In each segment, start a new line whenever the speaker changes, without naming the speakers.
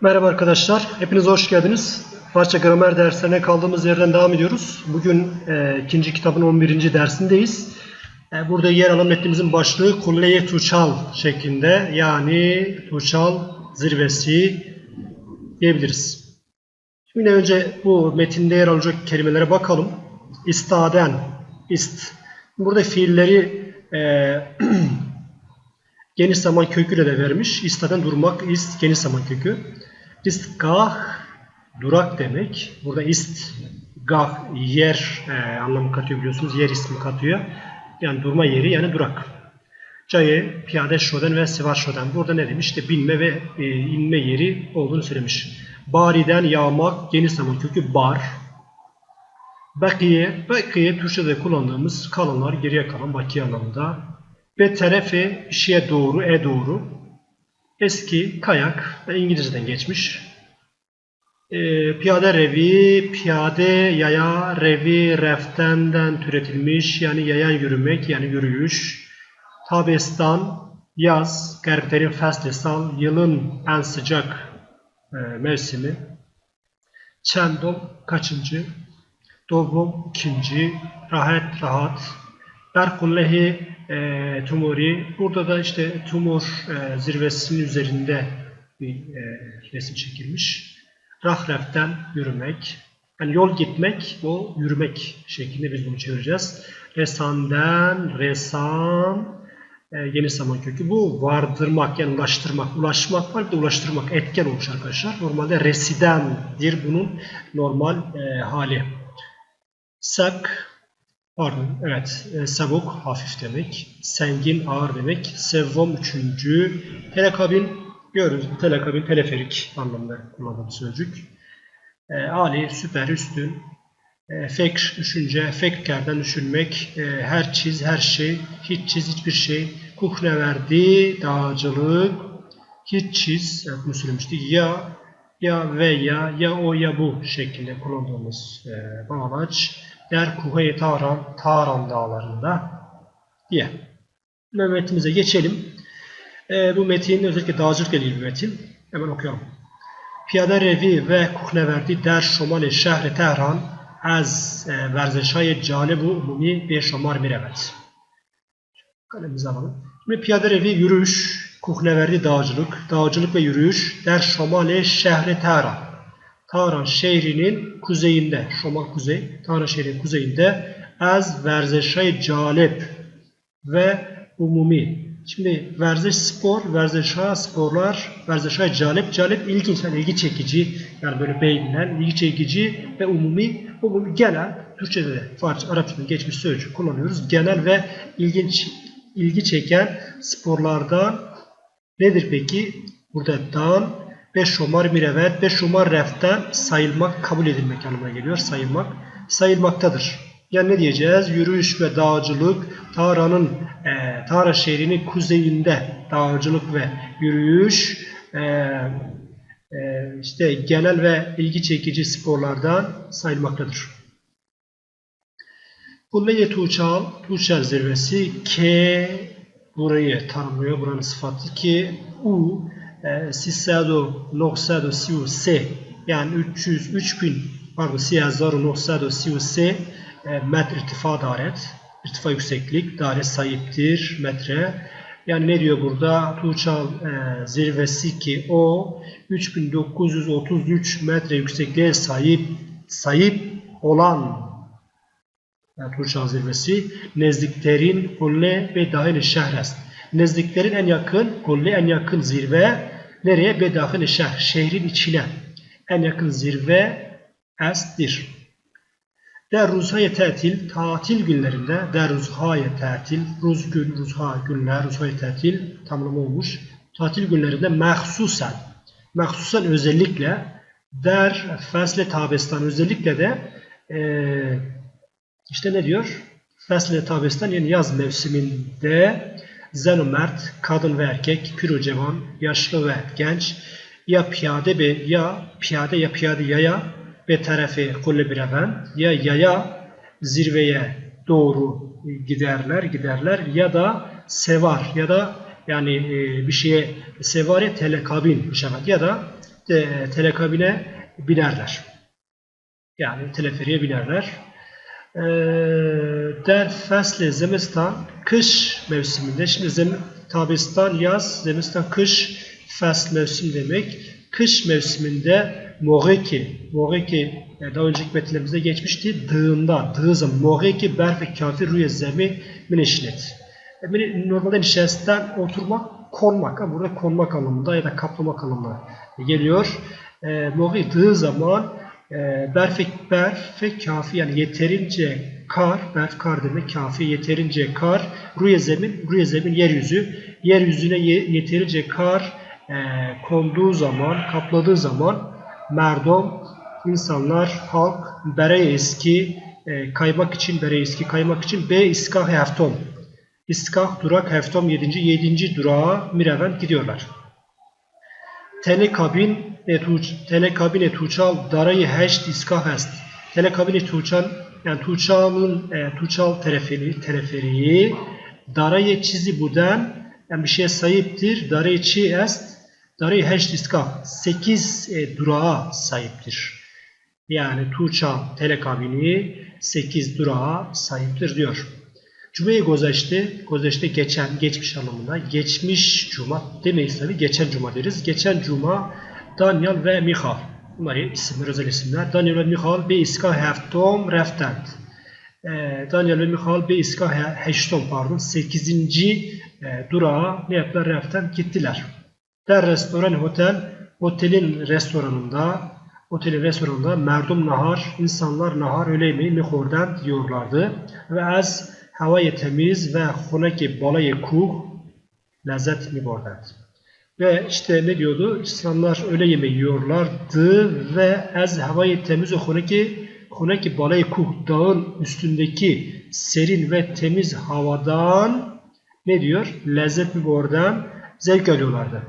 Merhaba arkadaşlar, hepiniz hoş geldiniz. Parça gramer derslerine kaldığımız yerden devam ediyoruz. Bugün e, ikinci kitabın 11. dersindeyiz. E, burada yer alan metnimizin başlığı Kulle-i Tuçal şeklinde yani Tuçal zirvesi diyebiliriz. Şimdi önce bu metinde yer alacak kelimelere bakalım. İstaden, ist. Burada fiilleri e, geniş zaman köküyle de vermiş. İstaden durmak, ist geniş zaman kökü. İstgah durak demek. Burada ist yer e, anlamı katıyor biliyorsunuz. Yer ismi katıyor. Yani durma yeri yani durak. Cayı, piyade şoden ve sivar şoden. Burada ne demiş? İşte binme ve e, inme yeri olduğunu söylemiş. Bariden yağmak geniş zaman kökü bar. Bakiye, bakiye Türkçe'de kullandığımız kalanlar geriye kalan bakiye anlamında. Ve terefi şeye doğru, e doğru. Eski kayak ve İngilizceden geçmiş. Ee, piyade revi, piyade yaya, revi reftenden türetilmiş. Yani yayan yürümek, yani yürüyüş. Tabestan, yaz, gariplerin fasli sal, yılın en sıcak e, mevsimi. Çendom kaçıncı? Dovom ikinci, rahat rahat. Berkullehi e, tumori. Burada da işte tumor e, zirvesinin üzerinde bir e, resim çekilmiş. Rahreften yürümek. Yani yol gitmek, o yürümek şeklinde biz bunu çevireceğiz. Resan'den, resan, e, yeni zaman kökü. Bu vardırmak yani ulaştırmak. Ulaşmak var bir de ulaştırmak. Etken olmuş arkadaşlar. Normalde residendir bunun normal e, hali. Sak, pardon, evet, e, sabuk hafif demek. Sengin ağır demek. Sevvom üçüncü. Telekabin, görüyoruz bu telekabin teleferik anlamında kullanılan sözcük. E, Ali, süper, üstün. E, fekr, düşünce, fekkerden düşünmek, e, her çiz, her şey, hiç çiz, hiçbir şey. Kuhne verdi, dağcılık, hiç çiz, evet söylemiştik. Ya, ya ve ya, ya o ya bu şeklinde kullandığımız e, bağlaç. Der Kuhe-i Taran, Taran dağlarında diye. Metnimize geçelim. E, bu metin özellikle dağcılıkla ilgili bir metin. Hemen okuyalım. Piyade Revi ve Kuhleverdi der Şomali şehre Tehran az e, verzeşay canebu umumi bir şomar mirevet. Kalemizi alalım. Şimdi piyade revi yürüyüş, kuhleverdi dağcılık, dağcılık ve yürüyüş der şomale şehre Tehran. Tahran şehrinin kuzeyinde, Şoma kuzey, Tahran şehrinin kuzeyinde Ez Verzeşay Calep ve Umumi. Şimdi Verzeş Spor, Verzeşa Sporlar, Verzeşa Calep. Calep ilginç, yani ilgi çekici. Yani böyle beğenilen, ilgi çekici ve umumi. Umumi genel, Türkçe'de de Farsça, Arapça'da geçmiş sözcük kullanıyoruz. Genel ve ilginç, ilgi çeken sporlarda nedir peki? Burada dan, beş şomar mirevet, beş şomar reften sayılmak, kabul edilmek anlamına geliyor. Sayılmak, sayılmaktadır. Yani ne diyeceğiz? Yürüyüş ve dağcılık Tara'nın e, Tara şehrinin kuzeyinde dağcılık ve yürüyüş e, e, işte genel ve ilgi çekici sporlardan sayılmaktadır. Kulle-i Tuğçal, Tuğçal zirvesi K burayı tanımlıyor. Buranın sıfatı ki U e, Sisado Noxado Siu S yani 300 3000 pardon Siyazaro Noxado Siu S e, metr irtifa daret. İrtifa yükseklik, daire sahiptir, metre. Yani ne diyor burada? Tuğçal e, zirvesi ki o 3933 metre yüksekliğe sahip sahip olan yani Tuğçal zirvesi nezdiklerin kulle ve dahil şehres. Nezdiklerin en yakın kulle en yakın zirve nereye? Be dahil şehr. Şehrin içine. En yakın zirve es'tir. Der ruzhaya tatil, tatil günlerinde der ruzhaya tatil, ruz gün, ruzha günler, ruzhaya tatil tamamı olmuş. Tatil günlerinde mahsusen, mahsusen özellikle der fesle tabestan özellikle de e, işte ne diyor? Fesle tabestan yani yaz mevsiminde zen mert, kadın ve erkek, pür cevan, yaşlı ve genç ya piyade be ya piyade ya piyade yaya ve tarafı kulle bireven ya yaya zirveye doğru giderler giderler ya da sevar ya da yani e, bir şeye sevare telekabin işaret ya da de, telekabine binerler. Yani teleferiye binerler. Ee, der fasle zemistan kış mevsiminde şimdi zem, tabistan yaz zemistan kış fasl mevsim demek kış mevsiminde Moreki, Moreki e, daha önceki metinlerimizde geçmişti. Dığında, dığı zaman Moreki berfe kafir rüye zemi minişnet. E, Normalde nişesten oturmak, konmak. Burada konmak anlamında ya da kaplamak anlamına geliyor. E, Mori dığı zaman e, berfe, berfe kafi yani yeterince kar, berf kar demek kafi yeterince kar, rüye zemin, rüye zemin yeryüzü, yeryüzüne ye- yeterince kar e, konduğu zaman, kapladığı zaman merdom, insanlar, halk bere eski e, kaymak için, bere eski kaymak için B iskah heftom. İskah durak heftom 7. 7. durağa Mireven gidiyorlar. Telekabin etuç, telekabin tuçal darayı heşt iskah est. Telekabin tuçal yani tuçalın e, tuçal teleferi, teleferiği darayı çizi buden yani bir şeye sahiptir. Darayı çi est. Darayı heşt iskah 8 e, durağa sahiptir. Yani Tuğçal telekabini 8 durağa sahiptir diyor. Cuma'yı gozeşte, gozeşte geçen, geçmiş anlamında. Geçmiş cuma demeyiz tabi, geçen cuma deriz. Geçen cuma Daniel ve Michal. Bunlar isimler, özel isimler. Daniel ve Michal bir iska heftom reftent. Ee, Daniel ve Michal bir iska he- heştom pardon 8. E, durağa ne yaptılar? Reften gittiler. Der restoran otel, otelin restoranında, otelin restoranında merdum nahar, insanlar nahar öğle yemeği mihordan diyorlardı. Ve az havayı temiz ve honaki balayı kuh lezzet mi Ve işte ne diyordu? İnsanlar öğle yemeği yiyorlardı ve az havayı temiz ve honaki honaki balayı kuh dağın üstündeki serin ve temiz havadan ne diyor? Lezzet mi zevk alıyorlardı.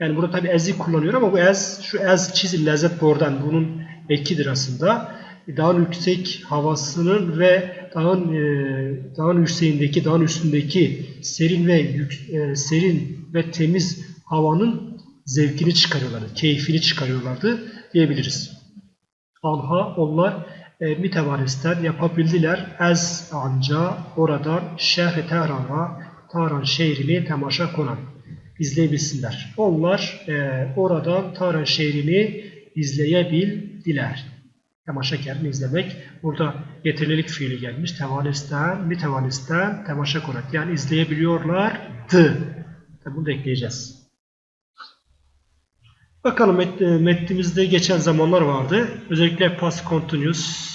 Yani burada tabi ez'i kullanıyor ama bu ez, şu ez çizi lezzet bordan bunun ekidir aslında. Dağın yüksek havasının ve dağın e, dağın yükseğindeki, dağın üstündeki serin ve yük- e, serin ve temiz havanın zevkini çıkarıyorlardı, keyfini çıkarıyorlardı diyebiliriz. Anha onlar e, mütevaristen yapabildiler. Ez anca oradan şehri Tehran'a, Tahran şehrini temaşa konan izleyebilsinler. Onlar e, oradan Tahran şehrini izleyebildiler. Temaşakerini izlemek. Burada yeterlilik fiili gelmiş. Tevalisten, mütevalisten, temaşa konak. Yani izleyebiliyorlardı. Tabi bunu da ekleyeceğiz. Bakalım met, metnimizde geçen zamanlar vardı. Özellikle past continuous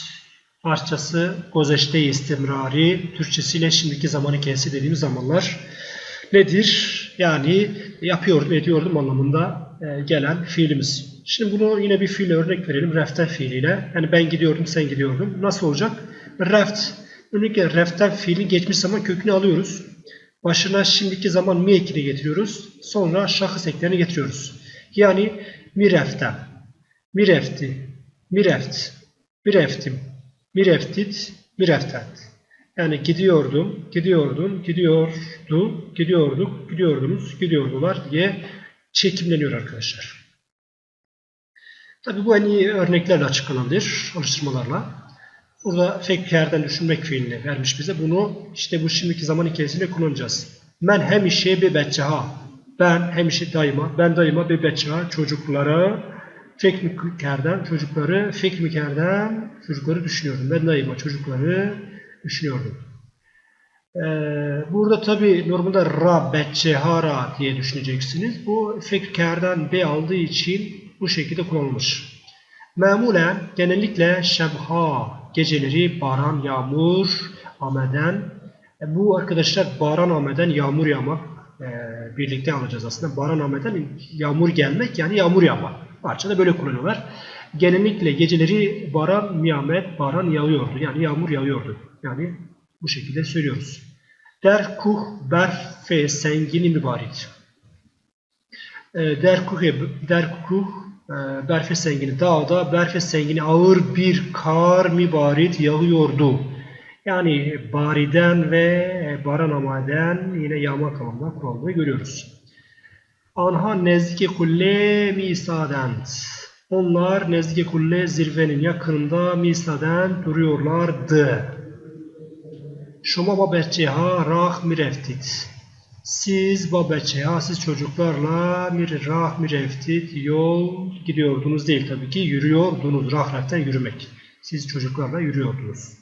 parçası gozeşte istimrari Türkçesiyle şimdiki zaman hikayesi dediğimiz zamanlar nedir? Yani yapıyordum, ediyordum anlamında e, gelen fiilimiz. Şimdi bunu yine bir fiile örnek verelim. Reften fiiliyle. Yani ben gidiyordum, sen gidiyordun. Nasıl olacak? Reft. Öncelikle reften fiilin geçmiş zaman kökünü alıyoruz. Başına şimdiki zaman mi ekini getiriyoruz. Sonra şahıs eklerini getiriyoruz. Yani mi reften, mi refti, mi reft, mi reftim, mi reftit, mi reftent. Yani gidiyordum, gidiyordum, gidiyordu, gidiyorduk, gidiyordunuz, gidiyordular diye çekimleniyor arkadaşlar. Tabi bu en iyi örneklerle açıklanabilir, alıştırmalarla. Burada fekkerden düşünmek fiilini vermiş bize. Bunu işte bu şimdiki zaman hikayesiyle kullanacağız. Men hem işe bir beccaha. Ben hem işe daima, ben daima bir beccaha çocuklara fekmikerden çocukları, fekmikerden çocukları düşünüyordum. Ben daima çocukları düşünüyordum. Ee, burada tabi normalde ra, beccehara diye düşüneceksiniz. Bu fekkerden be aldığı için bu şekilde kullanılmış. Memulen genellikle şebha geceleri baran, yağmur, ameden. E, bu arkadaşlar baran ameden yağmur yağmak e, birlikte alacağız aslında. Baran ameden yağmur gelmek yani yağmur yağmak. Parçada böyle kullanıyorlar. Genellikle geceleri baran, miyamet, baran yağıyordu. Yani yağmur yağıyordu. Yani bu şekilde söylüyoruz. Der kuh berfe sengini mübarek. E, der kuh, der kuh berfe sengini dağda berfe sengini ağır bir kar mübarek yağıyordu. Yani bariden ve baranamaden yine yağma anlamında kullanmayı görüyoruz. Anha nezdiki kulle misadent. Onlar nezdiki kulle zirvenin yakınında misaden duruyorlardı. Şoma babetçeha rah mireftit. Siz babetçeha, siz çocuklarla mir rah mireftit yol gidiyordunuz değil tabii ki yürüyordunuz. Rah raften yürümek. Siz çocuklarla yürüyordunuz.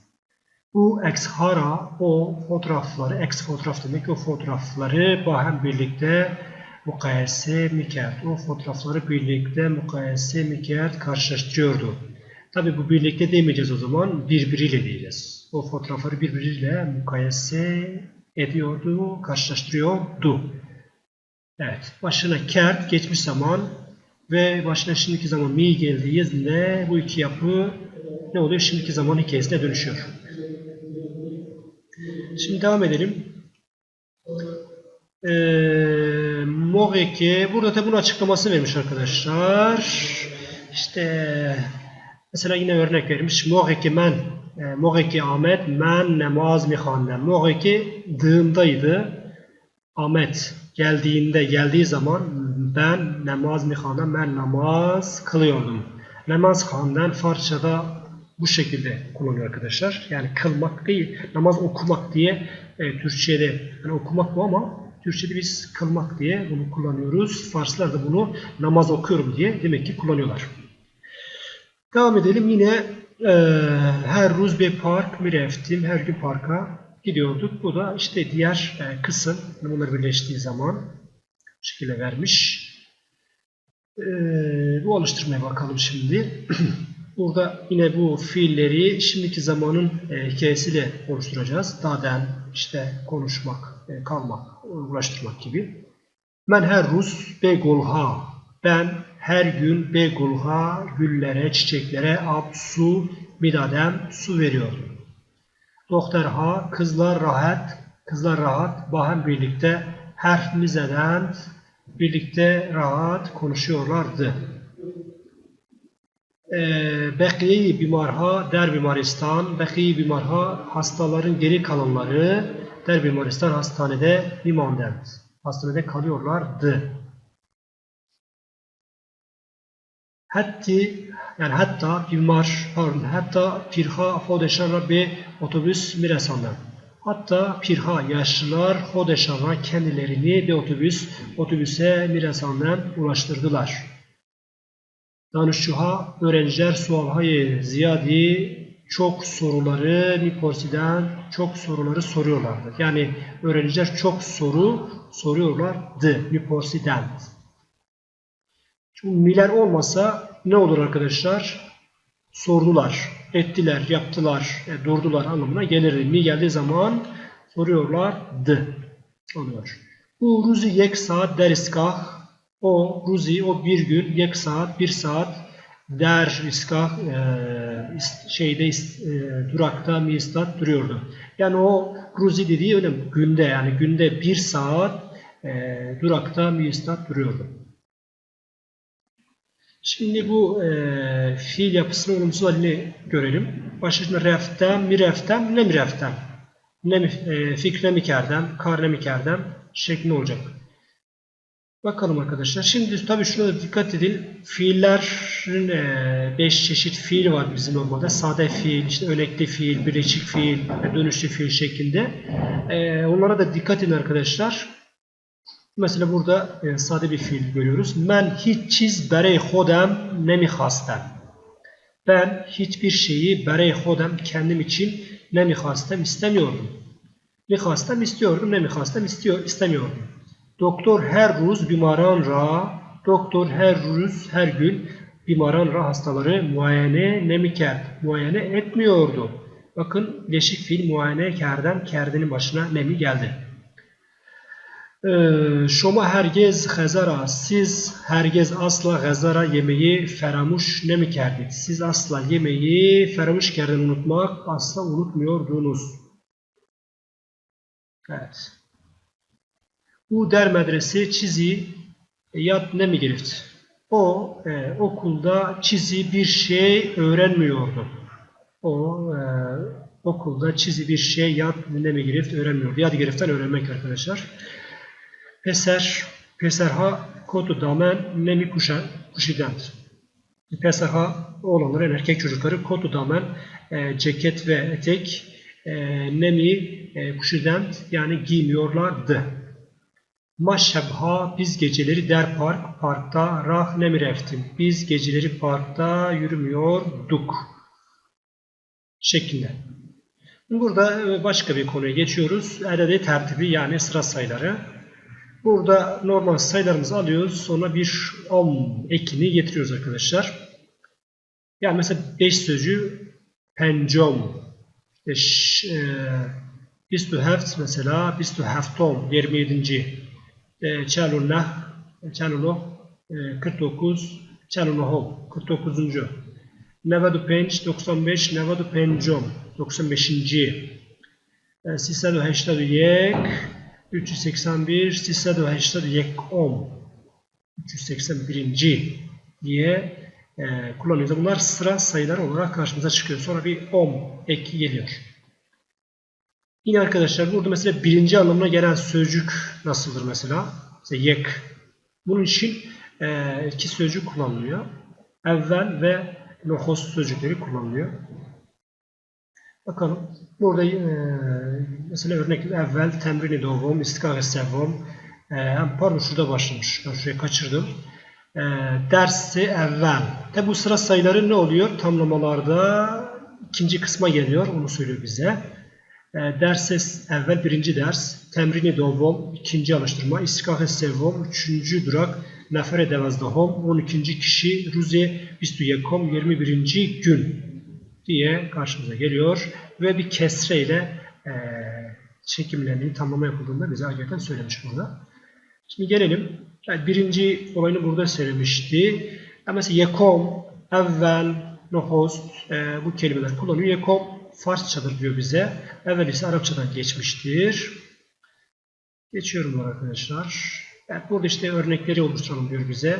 Bu ekshara o fotoğrafları, eks fotoğraf demek o fotoğrafları bahem birlikte mukayese mikert. O fotoğrafları birlikte mukayese mikert karşılaştırıyordu. Tabi bu birlikte demeyeceğiz o zaman birbiriyle diyeceğiz. O fotoğrafları birbiriyle mukayese ediyordu, karşılaştırıyordu. Evet, başına kert geçmiş zaman ve başına şimdiki zaman mi geldiğinde bu iki yapı ne oluyor? Şimdiki zaman hikayesine dönüşüyor. Şimdi devam edelim. Ee, Moreke, burada da bunun açıklaması vermiş arkadaşlar. İşte mesela yine örnek vermiş. Moreke men, e, Moreke Ahmet, men namaz mihande. Moreke dığındaydı. Ahmet geldiğinde, geldiği zaman ben namaz mihanda, ben namaz kılıyordum. Namaz kılandan Farsçada bu şekilde kullanıyor arkadaşlar. Yani kılmak değil, namaz okumak diye e, Türkçe'de yani okumak bu ama Türkçe'de biz kılmak diye bunu kullanıyoruz. Farslar da bunu namaz okuyorum diye demek ki kullanıyorlar. Devam edelim yine e, her ruz bir park mireftim. Her gün parka gidiyorduk. Bu da işte diğer e, kısım. Bunlar birleştiği zaman bu şekilde vermiş. E, bu alıştırmaya bakalım şimdi. Burada yine bu fiilleri şimdiki zamanın e, hikayesiyle oluşturacağız. Daden, işte konuşmak, e, kalmak, uğraştırmak gibi. Ben her Rus begolha. Ben her gün begolha güllere, çiçeklere ab, su, midadem su veriyordum. Doktorha kızlar rahat, kızlar rahat, bahem birlikte harfimiz eden birlikte rahat konuşuyorlardı. Ee, Bekiye bimarha der bimaristan, Bekiye bimarha hastaların geri kalanları der bimaristan hastanede bimandend. Hastanede kalıyorlardı. Hatta yani hatta bimar pardon hatta pirha hodeşanra bir otobüs miresandan. Hatta pirha yaşlılar hodeşanra kendilerini bir otobüs otobüse miresandan ulaştırdılar. Danışçuha öğrenciler sualhayı ziyadi çok soruları Niporsi'den çok soruları soruyorlardı. Yani öğrenciler çok soru soruyorlardı Niporsi'den. Şimdi miler olmasa ne olur arkadaşlar? Sordular, ettiler, yaptılar, e, durdular anlamına gelirdi. Mi geldiği zaman soruyorlardı. Oluyor. Bu ruzi yek saat deriskah o Ruzi o bir gün yek saat bir saat der iskah e, şeyde e, durakta mistat duruyordu. Yani o Ruzi dediği öyle günde yani günde bir saat e, durakta mistat duruyordu. Şimdi bu e, fiil yapısının olumsuz halini görelim. Başlıca reftem, mi reftem, ne mi reftem? Ne e, fikre mi kerdem, karne mi kerdem şeklinde olacak. Bakalım arkadaşlar. Şimdi tabii şuna da dikkat edin. Fiillerin 5 e, çeşit fiil var bizim normalde. Sade fiil, işte örnekli fiil, birleşik fiil, dönüşlü fiil şeklinde. E, onlara da dikkat edin arkadaşlar. Mesela burada e, sade bir fiil görüyoruz. Men hiç çiz berey hodem nemi hastem. Ben hiçbir şeyi berey hodem kendim için nemi hastem istemiyordum. Mi hastem istiyordum, nemi hastem istiyor, istemiyordum. Doktor her ruz bimaran ra, doktor her ruz her gün bimaran ra hastaları muayene nemiker, muayene etmiyordu. Bakın leşik fil muayene kerden kerdenin başına nemi geldi. Şoma hergez hezara, siz hergez asla hezara yemeği feramuş ne mi kerdiniz? Siz asla yemeği feramuş kerdin unutmak asla unutmuyordunuz. Evet. Bu der medrese çizi yat ne mi girift? O e, okulda çizi bir şey öğrenmiyordu. O e, okulda çizi bir şey yat ne mi girift öğrenmiyordu. Yad giriften öğrenmek arkadaşlar. Peser, peserha kotu damen nemi kuşa kuşident. PSH oğlanların erkek çocukları kotu damen e, ceket ve etek e, nemi e, kuşident yani giymiyorlardı. Maşebha biz geceleri der park parkta rah nemi reftim. Biz geceleri parkta yürümüyorduk şeklinde. Burada e, başka bir konuya geçiyoruz. Erede tertibi yani sıra sayıları. Burada normal sayılarımızı alıyoruz. Sonra bir om ekini getiriyoruz arkadaşlar. Yani mesela 5 sözcüğü pencom. İşte e, bis to heft mesela bis to heftom 27. E, çalunlah çaluno e, 49 çalunohom 49. Nevadu penç 95 Nevadu pencom 95. E, Sisadu heştadu yek 381 Sisadu heştadu yek om 381. diye e, kullanıyoruz. Bunlar sıra sayılar olarak karşımıza çıkıyor. Sonra bir om eki geliyor. Yine arkadaşlar burada mesela birinci anlamına gelen sözcük nasıldır mesela? Mesela yek. Bunun için e, iki sözcük kullanılıyor. Evvel ve lohos sözcükleri kullanılıyor. Bakalım. Burada e, mesela örnek evvel temrini dovom, istikare sevom. E, pardon şurada başlamış. Ben şuraya kaçırdım. E, dersi evvel. Tabi bu sıra sayıları ne oluyor? Tamlamalarda ikinci kısma geliyor. Onu söylüyor bize. E, derses evvel birinci ders. Temrini dovom ikinci alıştırma. İstikahe sevom üçüncü durak. Nefere devazdahom 12. kişi. Ruze bistu yekom 21. gün diye karşımıza geliyor. Ve bir kesre ile e, çekimlerinin tamlama yapıldığında bize ayrıca söylemiş burada. Şimdi gelelim. Yani birinci olayını burada söylemişti. Yani mesela yekom, evvel, nohost e, bu kelimeler kullanıyor. Yekom Farsçadır diyor bize. Evvel ise Arapçadan geçmiştir. Geçiyorum arkadaşlar. Evet, burada işte örnekleri oluşturalım diyor bize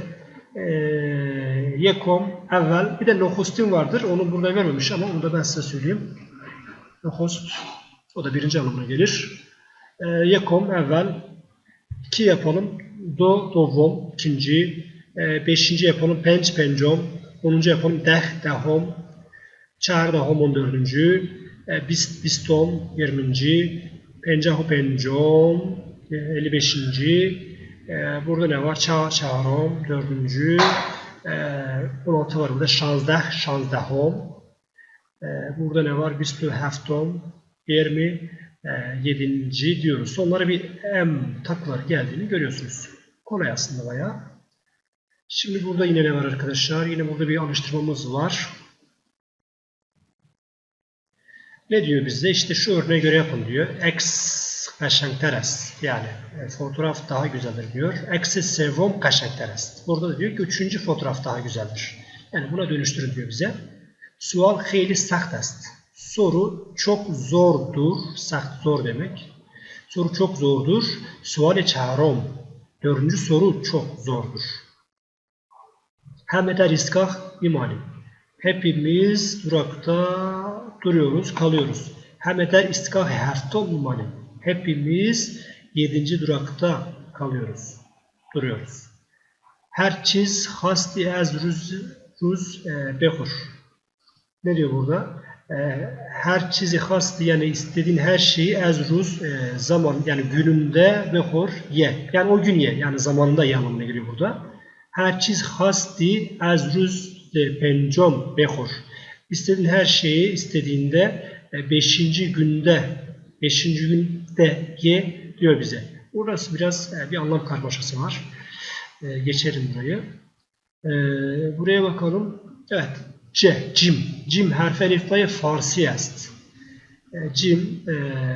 e, Yekom evvel bir de Lohustin vardır. Onu burada vermemiş ama onu da ben size söyleyeyim. Lohust o da birinci anlamına gelir. E, Yekom evvel iki yapalım. Do Dovom ikinci. E, beşinci yapalım. Penç Pencom. Onuncu yapalım. Deh Dehom. Çağır Dehom on dördüncü. E, bist Bistom yirminci. Pencahu Pencom 55. Ee, burada ne var? Ça çağrom. Dördüncü. Ee, e, 16 var burada. Şanzdah. Şanzdahom. Ee, burada ne var? Bistü heftom. 20. E, yedinci diyoruz. Onlara bir M taklar geldiğini görüyorsunuz. Kolay aslında bayağı. Şimdi burada yine ne var arkadaşlar? Yine burada bir alıştırmamız var. Ne diyor bize? İşte şu örneğe göre yapın diyor. X kaşangteres yani e, fotoğraf daha güzeldir diyor. Eksi sevom kaşangteres. Burada da diyor ki üçüncü fotoğraf daha güzeldir. Yani buna dönüştürün diyor bize. Sual hayli saht est. Soru çok zordur. Saht zor demek. Soru çok zordur. Sual-i çarom. Dördüncü soru çok zordur. Hem eder iskah imanim. Hepimiz durakta duruyoruz, kalıyoruz. Hem eder iskah heftom imanim. Hepimiz yedinci durakta kalıyoruz, duruyoruz. Her çiz hasti ez ruz, ruz e, behur. Ne diyor burada? E, her çizi hasti yani istediğin her şeyi ez ruz e, zaman yani gününde behur ye. Yani o gün ye. Yani zamanında ye anlamına geliyor burada. Her çiz hasti ez ruz e, pencom behur. İstediğin her şeyi istediğinde e, beşinci günde beşinci günde ye diyor bize. Burası biraz e, bir anlam karmaşası var. E, geçelim burayı. E, buraya bakalım. Evet. C. Cim. Cim harfi elifbayı Farsi est. E, cim e,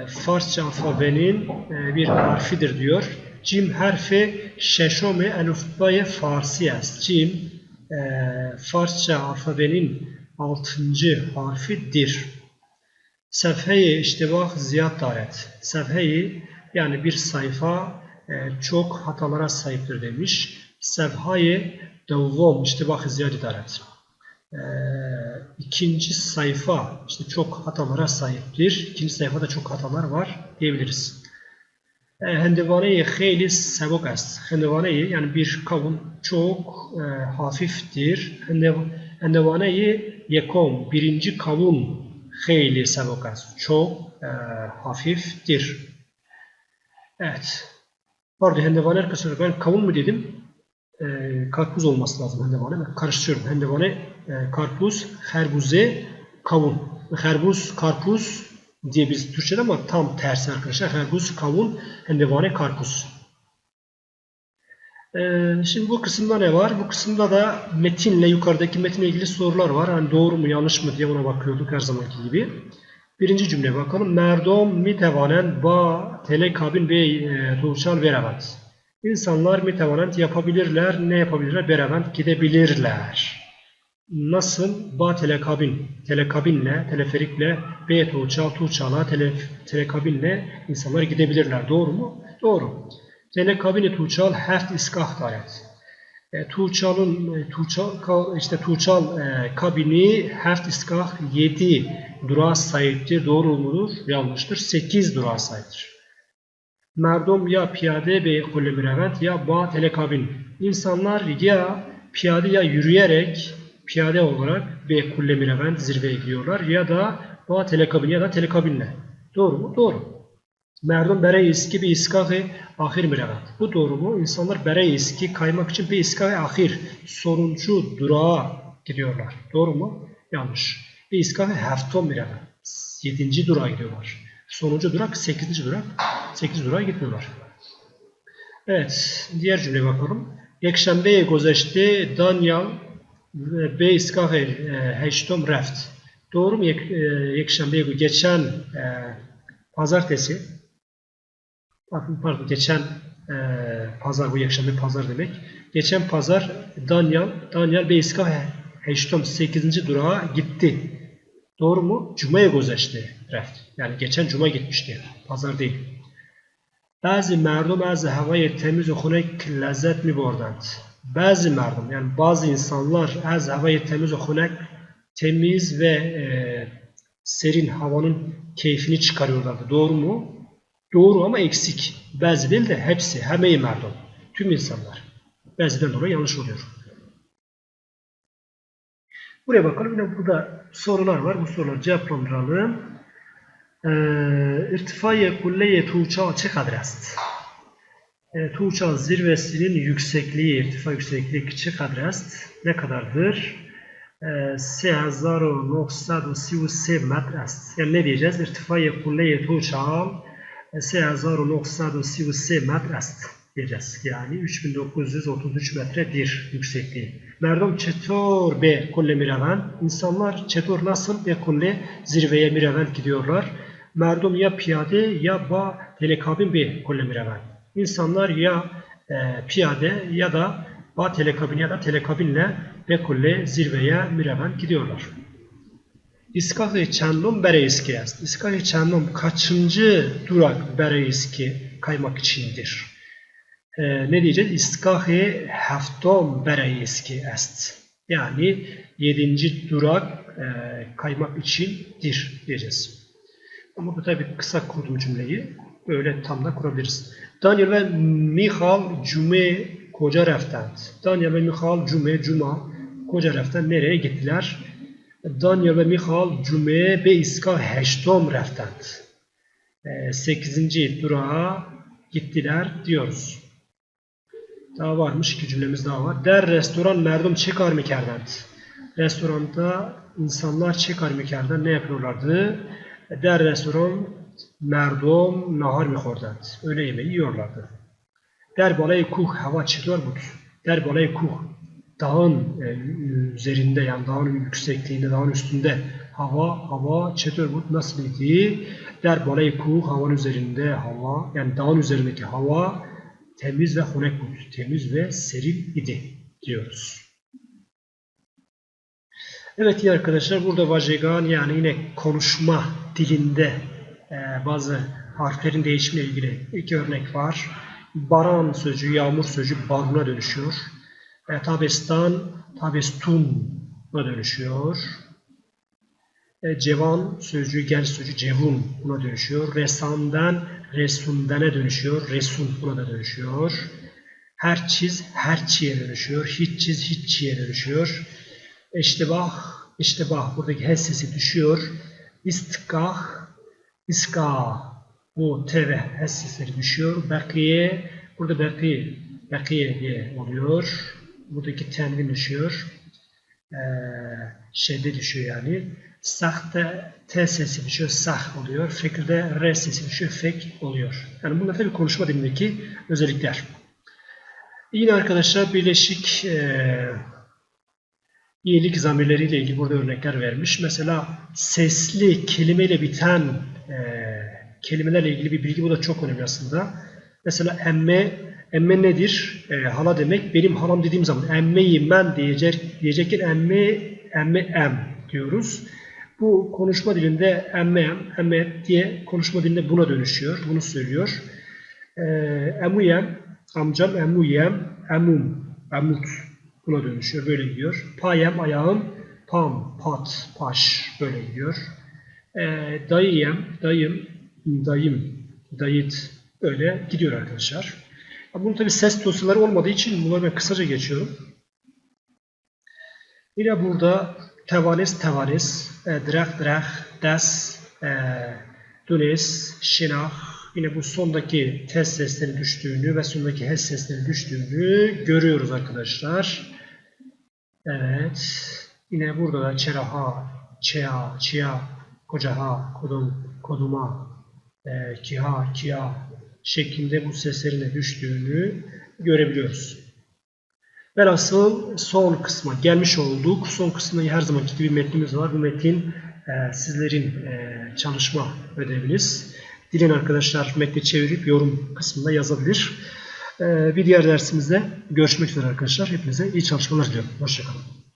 Farsça alfabenin bir harfidir diyor. Cim harfi şeşomi elifbayı Farsi est. Cim Farsça alfabenin altıncı harfidir. Sefheyi iştibah ziyad daret. Sefheyi yani bir sayfa e, çok hatalara sahiptir demiş. Sefhayı devvam iştibah ziyad daret. E, ikinci sayfa işte çok hatalara sahiptir. İkinci sayfada çok hatalar var diyebiliriz. E, Hendivane-i heyli sebok est. hendivane yani bir kavun çok e, hafiftir. Hendivane-i yekom birinci kavun Heyli sabukası çok e, hafiftir. Evet. Pardon hendevane kaçırdık. Ben kavun mu dedim? E, karpuz olması lazım hendevane. Ben karıştırıyorum. Hendevane e, karpuz, herbuze, kavun. Herbuz, karpuz diye biz Türkçe'de ama tam tersi arkadaşlar. Herbuz, kavun, hendevane, karpuz. Ee, şimdi bu kısımda ne var? Bu kısımda da metinle yukarıdaki metinle ilgili sorular var. Hani doğru mu yanlış mı diye ona bakıyorduk her zamanki gibi. Birinci cümleye bakalım. Merdom mi tevanen ba telekabin ve tuğçal verevent. İnsanlar mi tevanen yapabilirler, ne yapabilirler? Berevent gidebilirler. Nasıl? Ba telekabin, telekabinle, teleferikle, B tuğçal, tuğçala, tele, telekabinle insanlar gidebilirler. Doğru mu? Doğru. Telekabini tuğçal heft iskah daret. E, Tuğçal'ın e, Tuğçal ka- işte Tuğçal e, kabini heft iskah 7 durağa sahiptir. Doğru mudur? Yanlıştır. 8 durağa sahiptir. Merdom ya piyade be kulle mirevent ya ba telekabin. İnsanlar ya piyade ya yürüyerek piyade olarak be kulle mirevent zirveye gidiyorlar ya da ba telekabin ya da telekabinle. Doğru mu? Doğru. Merdum bere eski bir iskahı ahir mirevent. Bu doğru mu? İnsanlar bere eski kaymak için bir iskahı ahir sonuncu durağa gidiyorlar. Doğru mu? Yanlış. Bir iskahı hefton mirevent. Yedinci durağa gidiyorlar. Sonuncu durak sekizinci durak. Sekiz durağa gitmiyorlar. Evet. Diğer cümleye bakalım. Yekşembeye gozeşti Daniel ve be iskahı e, heştom reft. Doğru mu? Yek, e, Yekşembeye geçen e, pazartesi Pardon, geçen e, pazar bu yakşam bir pazar demek. Geçen pazar Daniel Daniel Beyska Heştom 8. durağa gitti. Doğru mu? Cuma'ya gözeşti reft. Yani geçen cuma gitmişti. Pazar değil. Bazı merdum az havayı temiz okunak lezzet mi bordand? Bazı merdum yani bazı insanlar az havayı temiz okunak temiz ve e, serin havanın keyfini çıkarıyorlardı. Doğru mu? Doğru ama eksik. Bazı değil de hepsi. Hemeyi merdum. Tüm insanlar. Bazıdan dolayı yanlış oluyor. Buraya bakalım. Yine burada sorular var. Bu soruları cevaplandıralım. Ee, irtifaya kulleye tuğça açık adrast. E, ee, Tuğçal zirvesinin yüksekliği, irtifa yüksekliği küçük adres ne kadardır? E, 3937 metre. Yani ne diyeceğiz? İrtifayı kulleye Tuğçal 3933 metre است diyeceğiz. Yani 3933 metredir yüksekliği. Merdom çetor be kulle miraven. İnsanlar çetor nasıl be kulle zirveye miraven gidiyorlar. Merdom ya piyade ya ba telekabin be kulle miraven. İnsanlar ya e, piyade ya da ba telekabin ya da telekabinle be kulle zirveye miraven gidiyorlar. İskahı Çenlum Bereyski est. İskahı Çenlum kaçıncı durak Bereyski kaymak içindir? Ee, ne diyeceğiz? İskahı Heftom Bereyski est. Yani yedinci durak e, kaymak içindir diyeceğiz. Ama bu tabi kısa kurduğum cümleyi böyle tam da kurabiliriz. Daniel ve Mihal Cume koca reftend. Daniel ve Mihal Cume Cuma koca reften nereye gittiler? Daniel ve Michal Cuma'ya be iska heştom reftend. 8. durağa gittiler diyoruz. Daha varmış iki cümlemiz daha var. Der restoran merdum çekar mikerdend. Restoranda insanlar çekar mikerden ne yapıyorlardı? Der restoran merdum nahar mikhordend. Öğle yemeği yiyorlardı. Der balay kuh hava çetor bud. Der balay kuh dağın e, üzerinde yani dağın yüksekliğinde, dağın üstünde hava, hava Çetörbut nasıl idi? Der balay kuh havanın üzerinde hava, yani dağın üzerindeki hava temiz ve honek bud, temiz ve serin idi diyoruz. Evet iyi arkadaşlar burada vajegan yani yine konuşma dilinde e, bazı harflerin değişimiyle ilgili iki örnek var. Baran sözcüğü, yağmur sözcüğü baruna dönüşüyor. E, tabestan, tabestun'a dönüşüyor. E, cevan sözcüğü, genç sözcüğü cevun buna dönüşüyor. Ressamdan resundene dönüşüyor. Resund buna da dönüşüyor. Her çiz herçiye dönüşüyor. Hiç çiz hiççiye dönüşüyor. İştibah, iştibah buradaki H sesi düşüyor. İstikah, iska bu T ve sesleri düşüyor. Bakiye, burada baki, bakiye diye oluyor. Buradaki tenvin düşüyor. Ee, şeyde düşüyor yani. Sahte T sesi düşüyor, sah oluyor. Fekirde R sesi düşüyor, fek oluyor. Yani bunlar tabii konuşma dilindeki özellikler. Yine arkadaşlar birleşik eee iyilik zamirleriyle ilgili burada örnekler vermiş. Mesela sesli kelimeyle biten eee kelimelerle ilgili bir bilgi bu da çok önemli aslında. Mesela emme, emme nedir? Eee, hala demek. Benim halam dediğim zaman emmeyim ben diyecek, diyecekken emme, emme em diyoruz. Bu konuşma dilinde emme em, emme diye konuşma dilinde buna dönüşüyor. Bunu söylüyor. Eee emuyem, amcam emuyem, emum, emut buna dönüşüyor. Böyle gidiyor. Payem, ayağım, pam, pat, paş böyle gidiyor. Eee dayıyem, dayım, dayım, dayıt böyle gidiyor arkadaşlar. Bunun tabi ses dosyaları olmadığı için bunları ben kısaca geçiyorum. Yine burada tevanes tevanes, e, direk direk, des, e, dunes, şinah, yine bu sondaki test sesleri düştüğünü ve sondaki hes sesleri düştüğünü görüyoruz arkadaşlar. Evet. Yine burada da çeraha, çea, çia, kocaha, kodum, koduma, e, kiha, kia şeklinde bu seslerin de düştüğünü görebiliyoruz. Velhasıl son kısma gelmiş olduk. Son kısımda her zamanki gibi metnimiz var. Bu metin e, sizlerin e, çalışma ödeviniz. Dilen arkadaşlar metni çevirip yorum kısmında yazabilir. E, bir diğer dersimizde görüşmek üzere arkadaşlar. Hepinize iyi çalışmalar diliyorum. Hoşçakalın.